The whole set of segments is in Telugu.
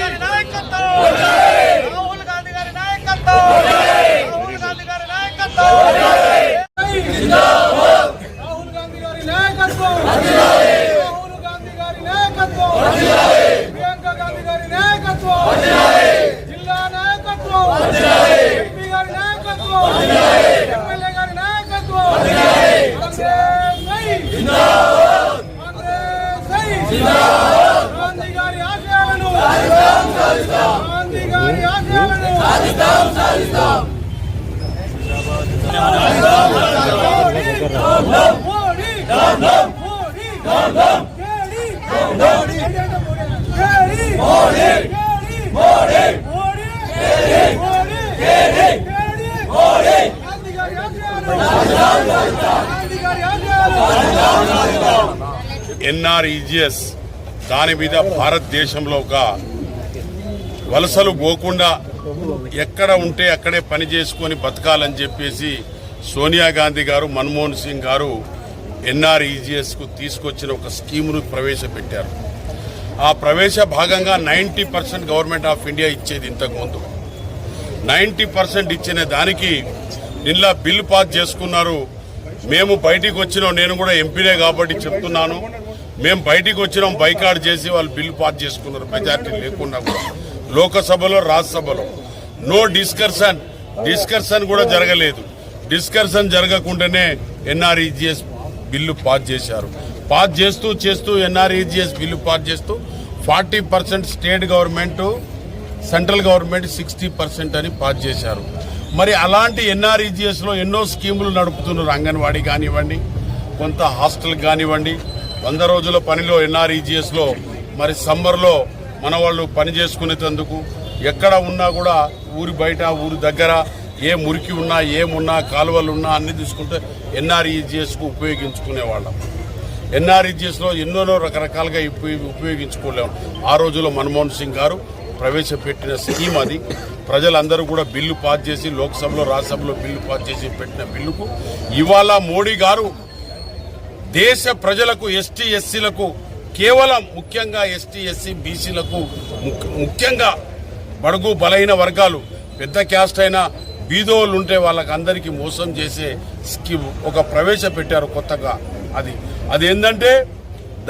గారి నాయకత్వం రాహుల్ గాంధీ గారి నాయకత్వం రాహుల్ గాంధీ గారి నాయకత్వం రాహుల్ గాంధీ గారి నాయకత్వం. రాహుల్ గాంధీ గారి నాయకత్వం ప్రియాంక గాంధీ గారి నాయకత్వం జిల్లా నాయకత్వం ఎంపీ గారి నాయకత్వం ఎమ్మెల్యే గారి నాయకత్వం కాంగ్రెస్ జై కాంగ్రెస్ జై గాంధీ గారి ఆశయాలను గాంధీ గారి ఆశయాలను మోడీ మోడీ మోడీ మోడీ మోడీ మోడీ మోడీ గాంధీ గారి ఆశయాలు గాంధీ గారి ఆశయాలు ఎన్ఆర్ఈజిఎస్ దాని మీద భారతదేశంలో ఒక వలసలు పోకుండా ఎక్కడ ఉంటే అక్కడే పని చేసుకొని బతకాలని చెప్పేసి సోనియా గాంధీ గారు మన్మోహన్ సింగ్ గారు ఎన్ఆర్ఈజిఎస్కు తీసుకొచ్చిన ఒక స్కీమును ప్రవేశపెట్టారు. ఆ ప్రవేశ భాగంగా ninety percent government of India ఇచ్చేది ఇంతకుముందు నైంటీ పర్సెంట్ ఇచ్చిన దానికి నిన్న బిల్లు పాస్ చేసుకున్నారు. మేము బయటికి వచ్చినాం నేను కూడా ఎంపీనే కాబట్టి చెప్తున్నాను. మేము బయటికి వచ్చినాం బైకాట్ చేసి వాళ్ళు బిల్లు పాస్ చేసుకున్నారు మెజార్టీ లేకుండా కూడా. లోకసభలో రాజ్యసభలో. నో డిస్కర్షన్. డిస్కర్షన్ కూడా జరగలేదు. డిస్కర్షన్ జరగకుండానే ఎన్ఆర్ఈజిఎస్ బిల్లు పాస్ చేశారు. పాస్ చేస్తూ చేస్తూ ఎన్ఆర్ఈజిఎస్ బిల్లు పాస్ చేస్తూ forty percent state government central government sixty percent అని పాస్ చేశారు. మరి అలాంటి ఎన్ఆర్ఈజిఎస్లో ఎన్నో స్కీములు నడుపుతున్నారు అంగన్వాడీ కానివ్వండి కొంత హాస్టల్ కానివ్వండి. వంద రోజుల పనిలో ఎన్ఆర్ఈజిఎస్లో మరి సమ్మర్లో మన వాళ్ళు పని చేసుకునేటందుకు ఎక్కడ ఉన్నా కూడా ఊరి బయట ఊరి దగ్గర ఏ మురికి ఉన్నా ఏమున్నా కాలువలు ఉన్నా అన్ని తీసుకుంటే ఎన్ఆర్ఈజిఎస్కు ఉపయోగించుకునేవాళ్ళం ఉపయోగించుకునే వాళ్ళం. ఎన్నో రకరకాలుగా ఉపయోగి- ఉపయోగించుకోలేము ఆ రోజుల్లో మన్మోహన్ సింగ్ గారు ప్రవేశపెట్టిన స్కీమ్ అది. ప్రజలందరూ కూడా బిల్లు పాస్ చేసి లోక్సభలో రాజ్యసభలో బిల్లు పాస్ చేసి పెట్టిన బిల్లుకు ఇవాళ మోడీ గారు దేశ ప్రజలకు ఎస్టీ ఎస్సీలకు కేవలం ముఖ్యంగా ఎస్టీ ఎస్సీ బీసీలకు ముఖ్యంగా బడుగు బలహీన వర్గాలు పెద్ద క్యాస్ట్ అయినా బీదోళ్ళు ఉంటే వాళ్ళకందరికీ మోసం చేసే స్కీమ్ ఒక ప్రవేశపెట్టారు కొత్తగా అది. అది ఏంటంటే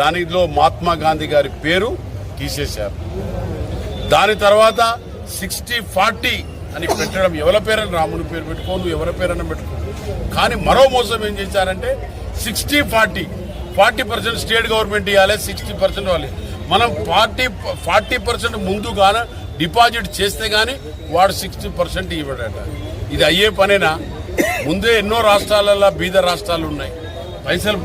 దానిలో మహాత్మా గాంధీ గారి పేరు తీసేశారు. దాని తర్వాత సిక్స్టీ ఫార్టీ అని పెట్టడం ఎవరి పేరని రాముని పేరు పెట్టుకో నువ్వు ఎవరి పేరైనా పెట్టుకో. కానీ మరో మోసం ఏం చేశారంటే sixty forty forty percent state government ఇవ్వాలి సిక్స్టీ పర్సెంట్ ఇవ్వాలి. మనం ఫార్టీ ఫార్టీ పర్సెంట్ ముందుగాన డిపాజిట్ చేస్తే కానీ వాడు సిక్స్టీ పర్సెంట్ ఇవ్వడట. ఇది అయ్యే పనేనా? ముందే ఎన్నో రాష్ట్రాలలో బీద రాష్ట్రాలు ఉన్నాయి. పైసలు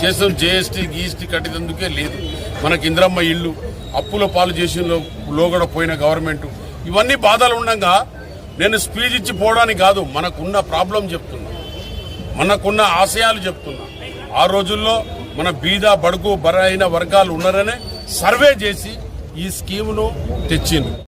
చేసిన జిఎస్టీ గీఎస్టీ కట్టేందుకే లేదు. మనకి ఇంద్రమ్మ ఇల్లు అప్పుల పాలు చేసిన లోగడ పోయిన గవర్నమెంట్. ఇవన్నీ బాధలు ఉండగా నేను స్పీచ్ ఇచ్చి పోవడానికి కాదు మనకున్న ప్రాబ్లం చెప్తున్నా. మనకున్న ఆశయాలు చెప్తున్నా. ఆ రోజుల్లో మన బీద బడుగు బరైన వర్గాలు ఉన్నారనే సర్వే చేసి ఈ స్కీమును తెచ్చింది